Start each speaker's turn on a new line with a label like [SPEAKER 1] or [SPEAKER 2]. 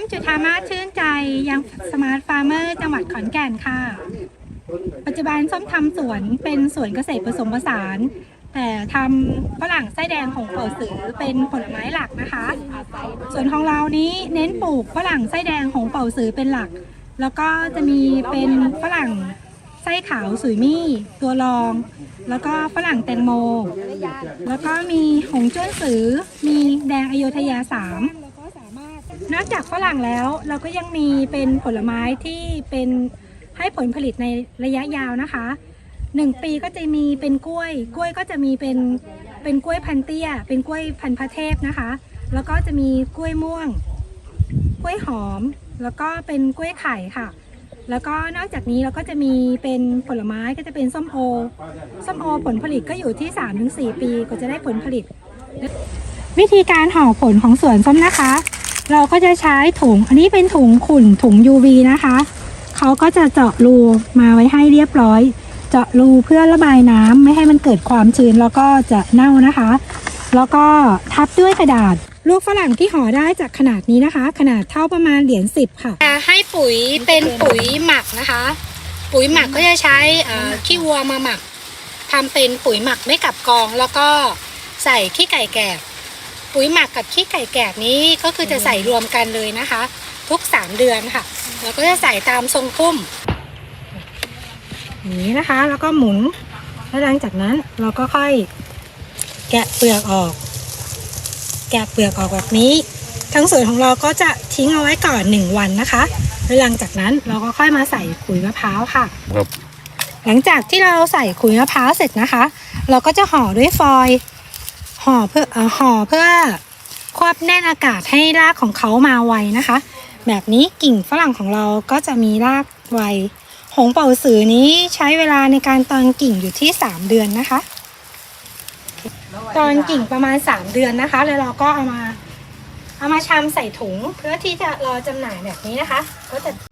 [SPEAKER 1] มจุธามาชื่นใจยังสมาร์ทฟาร์มเมอร์จังหวัดขอนแก่นค่ะ ปัจจุบันส้มทำสวนเป็นสวนเกษตรผสมผสาน แต่ทำฝรั่งไส้แดงของเป่าสือเป็นผลไม้หลักนะคะ ส่วนของเรานี้เน้นปลูกฝรั่งไส้แดงของเป่าสือเป็นหลัก แล้วก็จะมีเป็นฝรั่งไส้ขาวสุยมี่ ตัวรอง แล้วก็ฝรั่งแตงโม แล้วก็มีหงจ้นสือ มีแดงอโยธยาสาม นอกจากฝรั่งแล้วเราก็ยังมีเป็นผลไม้ที่เป็นให้ผลผลิตในระยะยาวนะคะหนึ่งปีก็จะมีเป็นกล้วย กล้วยก็จะมีเป็นเป็นกล้วยพันเตี้ย เป็นกล้วยพันพระเทพนะคะ แล้วก็จะมีกล้วยม่วง กล้วยหอม แล้วก็เป็นกล้วยไข่ค่ะ แล้วก็นอกจากนี้เราก็จะมีเป็นผลไม้ก็จะเป็นส้มโอ ส้มโอผลผลิตก็อยู่ที่ 3-4 ปีก็จะได้ผลผลิต วิธีการห่อผลของสวนส้มนะคะ เราก็จะใช้ถุงอันนี้เป็นถุงขุ่นถุง UV นะคะ เขาก็จะเจาะรูมาไว้ให้เรียบร้อย เจาะรูเพื่อระบายน้ำไม่ให้มันเกิดความชื้นแล้วก็จะเน่านะคะ แล้วก็ทับด้วยกระดาษ ลูกฝรั่งที่ห่อได้จากขนาดนี้นะคะ ขนาดเท่าประมาณเหรียญสิบค่ะ ให้ปุ๋ยเป็นปุ๋ยหมักนะคะ ปุ๋ยหมักก็จะใช้ขี้วัวมาหมักทำเป็นปุ๋ยหมักไม่กลับกองแล้วก็ใส่ขี้ไก่แกบ ปุ๋ยหมักกับขี้ไก่แกบนี้ก็คือจะใส่รวมกันเลยนะคะ ทุก3เดือนค่ะแล้วก็จะใส่ตามทรงพุ่มอย่างนี้นะคะ แล้วก็หมุนแล้วหลังจากนั้นเราก็ค่อยแกะเปลือกออก แกะเปลือกออกแบบนี้ ทั้งส่วนของเราก็จะทิ้งเอาไว้ก่อน1วันนะคะแล้วหลังจากนั้นเราก็ค่อยมาใส่ขุยมะพร้าวค่ะ
[SPEAKER 2] ครับ
[SPEAKER 1] หลังจากที่เราใส่ขุยมะพร้าวเสร็จนะคะ เราก็จะห่อด้วยฟอยล์ ห่อเพื่อห่อเพื่อควบแน่นอากาศให้รากของเขามาไวนะคะ แบบนี้กิ่งฝรั่งของเราก็จะมีรากไว หงเป่าสือนี้ใช้เวลาในการตอนกิ่งอยู่ที่ 3 เดือนนะคะ ตอนกิ่งประมาณ 3 เดือนนะคะ แล้วเราก็เอามาเอามาชำใส่ถุงเพื่อที่จะรอจำหน่ายแบบนี้นะคะ ก็จะ